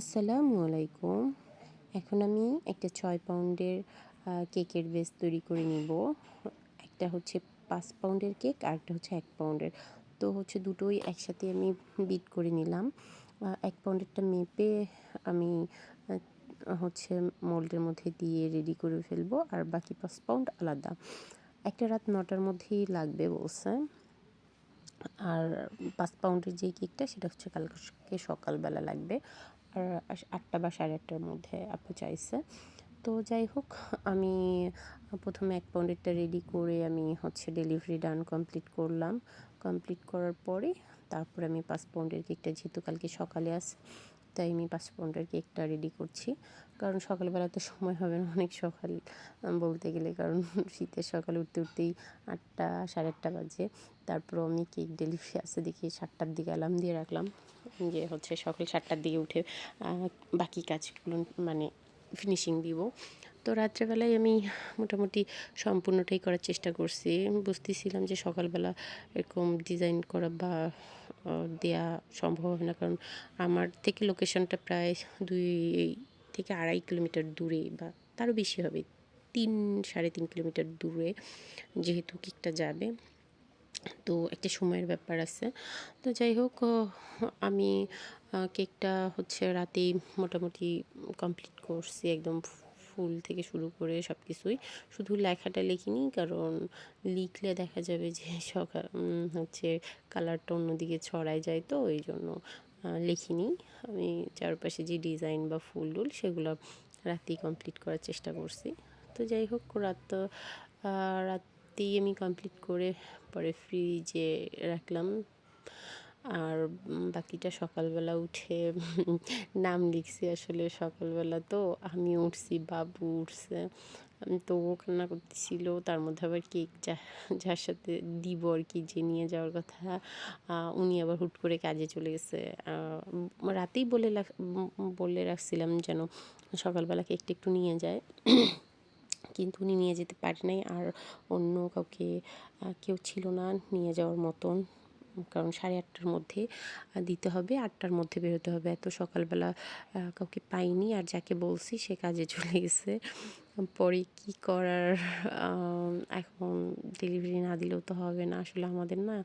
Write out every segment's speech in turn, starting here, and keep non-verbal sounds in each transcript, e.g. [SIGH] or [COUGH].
আসসালামু আলাইকুম। এখন আমি একটা ছয় পাউন্ডের কেকের বেস তৈরি করে নিব। একটা হচ্ছে পাঁচ পাউন্ডের কেক আর একটা হচ্ছে এক পাউন্ডের। তো হচ্ছে দুটোই একসাথে আমি বিট করে নিলাম। এক পাউন্ডেরটা মেপে আমি হচ্ছে মোল্ডের মধ্যে দিয়ে রেডি করে ফেলব আর বাকি পাঁচ পাউন্ড আলাদা। একটা রাত নটার মধ্যেই লাগবে বলছে। আর পাঁচ পাউন্ডের যে কেকটা সেটা হচ্ছে কালকে সকালবেলা লাগবে। আটটা বা সাড়ে আটটার মধ্যে আপু চাইছে। তো যাই হোক, আমি প্রথমে এক পাউন্ডেরটা রেডি করে আমি হচ্ছে ডেলিভারি ডান কমপ্লিট করলাম। কমপ্লিট করার পরে তারপরে আমি পাঁচ কেকটা, যেহেতু কালকে সকালে আস তাই আমি পাঁচ কেকটা রেডি করছি। কারণ সকালবেলা তো সময় হবে না অনেক সকাল বলতে গেলে। কারণ শীতের সকালে উঠতে উঠতেই আটটা, সাড়ে আটটা বাজে। তারপর আমি কেক ডেলিভারি আসে দেখি সাতটার দিকে অ্যালার্ম দিয়ে রাখলাম যে হচ্ছে সকাল সাতটার দিকে উঠে বাকি কাজগুলো মানে ফিনিশিং দিব। তো রাত্রেবেলায় আমি মোটামুটি সম্পূর্ণটাই করার চেষ্টা করছি। বুঝতেছিলাম যে সকালবেলা এরকম ডিজাইন করা বা দেয়া সম্ভব হবে না। কারণ আমার থেকে লোকেশনটা প্রায় দুই, থেকে আড়াই কিলোমিটার দূরে বা তারও বেশি হবে, তিন, সাড়ে তিন কিলোমিটার দূরে যেহেতু কেকটা যাবে। তো একটা সময়ের ব্যাপার আছে। তো যাই হোক আমি কেকটা হচ্ছে রাতেই মোটামুটি কমপ্লিট করছি, একদম ফুল থেকে শুরু করে সব কিছুই শুধু লেখাটা লিখিনি, কারণ লিখলে দেখা যাবে যে [LAUGHS] সকাল হচ্ছে কালারটা অন্যদিকে ছড়ায় যায় তো ওই জন্য লিখিনি। আমি চারপাশে যে ডিজাইন বা ফুল টুল সেগুলো রাতেই কমপ্লিট করার চেষ্টা করছি। তো যাই হোক, রাত তো রাতেই আমি কমপ্লিট করে পরে ফ্রিজে রাখলাম। আর বাকিটা সকালবেলা উঠে নাম লিখছি আসলে সকালবেলা তো। আমি উঠছি, বাবু উঠছে আমি তো ও কান্না করতেছিল। তার মধ্যে আবার কেক যা, যার সাথে দিব আর কি যে নিয়ে যাওয়ার কথা উনি আবার হুট করে কাজে চলে গেছে। রাতেই বলে বলে রাখছিলাম যেন সকালবেলা কেকটা একটু নিয়ে যায়। কিন্তু উনি নিয়ে যেতে পারে নাই আর অন্য কাউকে কেউ ছিল না নিয়ে যাওয়ার মতন। কারণ সাড়ে আটটার মধ্যে দিতে হবে, আটটার মধ্যে বেরোতে হবে। এত সকালবেলা কাউকে পাইনি আর যাকে বলছি সে কাজে চলে গেছে। পরে কি করার এখন ডেলিভারি না দিলেও তো হবে না। আসলে আমাদের না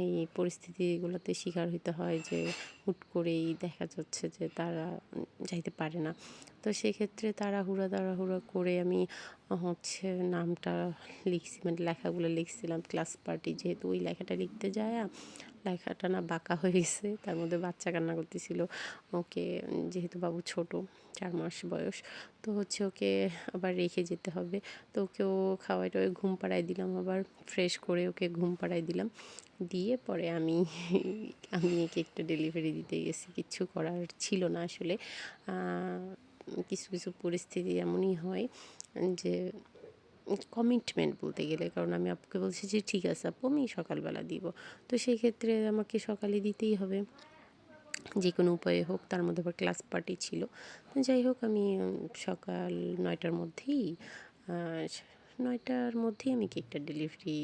এই পরিস্থিতিগুলোতে শিকার হইতে হয় যে হুট করেই দেখা যাচ্ছে যে তারা যাইতে পারে না। তো সেক্ষেত্রে তাড়াহুড়া তাড়াহুড়া করে আমি হচ্ছে নামটা লিখছি মানে লেখাগুলো লিখছিলাম ক্লাস পার্টি যেহেতু ওই লেখাটা লিখতে যায় লেখাটা না বাঁকা হয়ে গেছে, তার মধ্যে বাচ্চা কান্না করতেছিল। ওকে, যেহেতু বাবু ছোট, চার মাস বয়স, তো হচ্ছে ওকে আবার রেখে যেতে হবে। তো ওকেও খাওয়াই টাওয়াই ঘুম পাড়াই দিলাম আবার ফ্রেশ করে ওকে ঘুম পাড়াই দিলাম। দিয়ে পরে আমি আমি কেকটা ডেলিভারি দিতে গেছি কিচ্ছু করার ছিল না আসলে। কিছু কিছু পরিস্থিতি এমনই হয় যে কমিটমেন্ট বলতে গেলে, কারণ আমি আপুকে বলছি যে, ঠিক আছে আপু, আমি সকালবেলা দিব। তো সেই ক্ষেত্রে আমাকে সকালে দিতেই হবে। যে কোনো উপায়ে হোক, তার মধ্যে আবার ক্লাস পার্টি ছিল। যাই হোক, আমি সকাল নয়টার মধ্যেই নয়টার মধ্যেই আমি কেকটা ডেলিভারি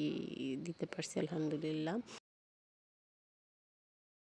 দিতে পারছি, আলহামদুলিল্লাহ।